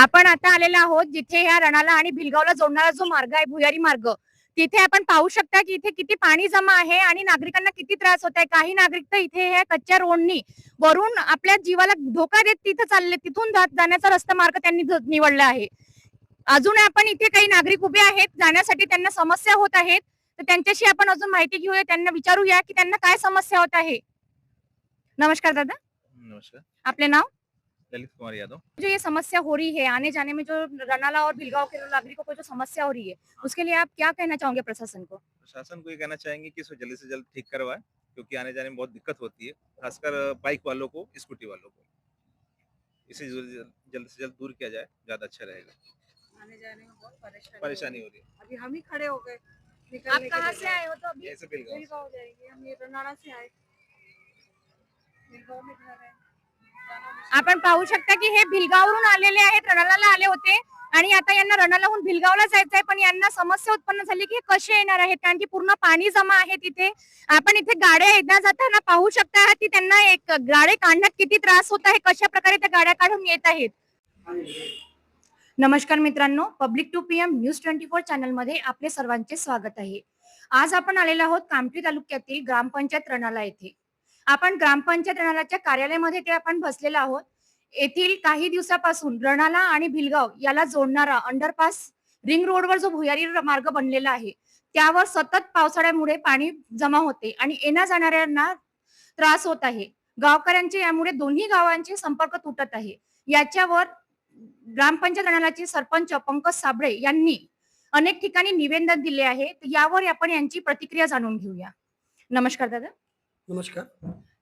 आपण आता आलेलो आहोत जिथे ह्या रणाला आणि भिलगावला जोडणारा जो मार्ग आहे भुयारी मार्ग तिथे आपण पाहू शकता की इथे किती पाणी जमा आहे आणि नागरिकांना किती त्रास होत आहे. काही नागरिक तर इथे ह्या कच्च्या रोडनी वरून आपल्या जीवाला धोका देत तिथे चालले तिथून जात- जाण्याचा रस्ता मार्ग त्यांनी निवडला आहे. अजून आपण इथे काही नागरिक उभे आहेत जाण्यासाठी त्यांना समस्या होत आहेत तर त्यांच्याशी आपण अजून माहिती घेऊया त्यांना विचारूया की त्यांना काय समस्या होत आहे. नमस्कार दादा. नमस्कार. आपले नाव? ललित कुमार यादव। जो ये समस्या हो रही है आने जाने में जो रनाला और भिलगांव के नागरिकों को जो समस्या हो रही है उसके लिए आप क्या कहना चाहोगे प्रशासन को? प्रशासन को ये कहना चाहेंगे कि इसको जल्दी से जल्द ठीक करवाए क्योंकि आने जाने में बहुत दिक्कत होती है खासकर बाइक वालों को स्कूटी वालों को। इसे जल्द से जल्द दूर किया जाए ज़्यादा अच्छा रहेगा। आने जाने में बहुत परेशानी परेशानी हो। रही है। अभी हम ही खड़े हो गए आप कहाँ से आए हो तो अभी? ऐसे बिलगांव। जाएँगे हम ये रनाड़ा से आए। बेलगांव में घर है। आपण पाहू शकता की हे भिलगावरून आलेले आहेत रणाला आले होते. आणि आता यांना रणालाहून भिलगावला जायचं आहे पण यांना समस्या उत्पन्न झाली की कसे येणार आहेत? कारण की पूर्ण पाणी जमा आहे तिथे. आपण इथे गाड्या येण्या जाताना पाहू शकता की त्यांना एक गाडे काढण्यात किती त्रास होत आहे कशा प्रकारे त्या गाड्या काढून येत आहेत. नमस्कार मित्रांनो public two P M news twenty four चॅनलमध्ये आपले सर्वांचे स्वागत आहे. आज आपण आलेलो आहोत कामठी तालुक्यातील ग्रामपंचायत रणाला येथे. आपण ग्रामपंचायत रणालाच्या कार्यालयामध्ये ते आपण बसलेलो आहोत. येथील काही दिवसापासून रणाला आणि भिलगाव याला जोडणारा अंडरपास रिंग रोडवर जो भुयारी मार्ग बनलेला आहे त्यावर सतत पावसाळ्यामुळे पाणी जमा होते आणि येण्या जाणाऱ्यांना त्रास होत आहे. गावकऱ्यांचे यामुळे दोन्ही गावांचे संपर्क तुटत आहे. याच्यावर ग्रामपंचायत रणालाचे सरपंच पंकज साबळे यांनी अनेक ठिकाणी निवेदन दिले आहे. यावर आपण यांची प्रतिक्रिया जाणून घेऊया. नमस्कार दादा. नमस्कार.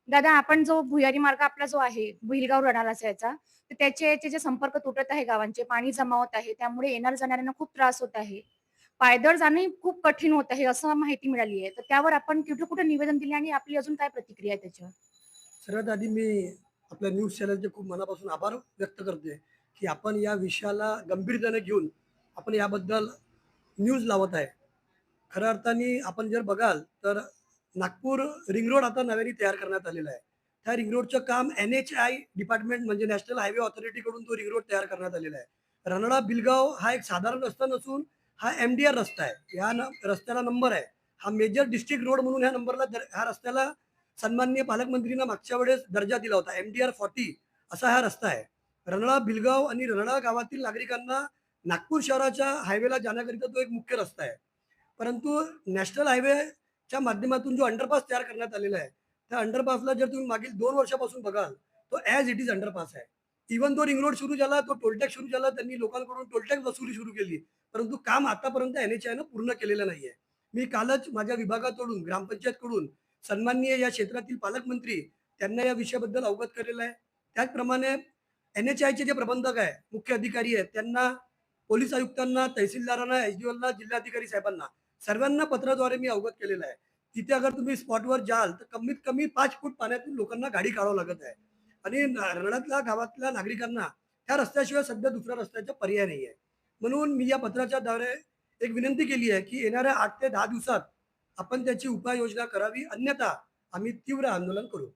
दादा आपण जो भुयारी मार्ग आपला जो आहे भुईलगाव रडालाचा याचा तर त्याचे याचे जे संपर्क तुटत आहे गावांचे पाणी जमा होत आहे त्यामुळे येणार जाणाऱ्यांना खूप त्रास होत आहे. पायदळ जाणे खूप कठीण होत आहे असं माहिती मिळाली आहे. तर त्यावर आपण कुठे कुठे निवेदन दिले आणि आपली अजून काय प्रतिक्रिया आहे त्याच्यावर? सर्वात आधी मी आपल्या न्यूज चॅनलचे खूप मनापासून आभार व्यक्त करते की आपण या विषयाला गंभीरतेने घेऊन आपण याबद्दल न्यूज लावत आहे. खऱ्या अर्थाने आपण जर बघाल तर नागपूर रिंग रोड आता नव्याने तयार करण्यात आलेला आहे. त्या रिंग रोडचं काम एन एच आय डिपार्टमेंट म्हणजे नॅशनल हायवे ऑथॉरिटीकडून तो रिंग रोड तयार करण्यात आलेला आहे. रनडा बिलगाव हा एक साधारण रस्ता नसून हा एम डी आर रस्ता आहे. या न रस्त्याला नंबर आहे. हा मेजर डिस्ट्रिक्ट रोड म्हणून ह्या नंबरला ह्या रस्त्याला सन्माननीय पालकमंत्रींना मागच्या वेळेस दर्जा दिला होता. एम डी आर फॉर्टी असा हा रस्ता आहे. रनळा बिलगाव आणि रनळा गावातील नागरिकांना नागपूर शहराच्या हायवेला जाण्याकरिता तो एक मुख्य रस्ता आहे. परंतु नॅशनल हायवे च्या माध्यमातून जो अंडरपास तयार करण्यात आलेला आहे त्या अंडरपासला जर तुम्ही मागील दोन वर्षापासून बघाल तो ॲज इट इज अंडरपास आहे. इवन तो रिंग रोड सुरू झाला तो टोलटॅक्स सुरू झाला त्यांनी लोकांकडून टोलटॅक्स वसुली सुरू केली परंतु काम आतापर्यंत एन एच आयनं पूर्ण केलेलं नाहीये. मी कालच माझ्या विभागाकडून ग्रामपंचायतकडून सन्माननीय या क्षेत्रातील पालकमंत्री त्यांना या विषयाबद्दल अवगत केलेलं आहे. त्याचप्रमाणे एन एच आयचे जे प्रबंधक आहे मुख्य अधिकारी आहेत त्यांना पोलीस आयुक्तांना तहसीलदारांना एच डी जिल्हाधिकारी साहेबांना सर्वांना पत्राद्वारे मी अवगत केलेलं आहे. तिथे अगर तुम्ही स्पॉटवर जाल तर कमीत कमी पाच फूट पाण्यातून लोकांना गाडी काढावं लागत आहे. आणि रणातल्या गावातल्या नागरिकांना त्या रस्त्याशिवाय सध्या दुसऱ्या रस्त्याचा पर्याय नाही आहे. म्हणून मी या पत्राच्या द्वारे एक विनंती केली आहे की येणाऱ्या आठ ते दहा दिवसात आपण त्याची उपाययोजना करावी. अन्यथा आम्ही तीव्र आंदोलन करू.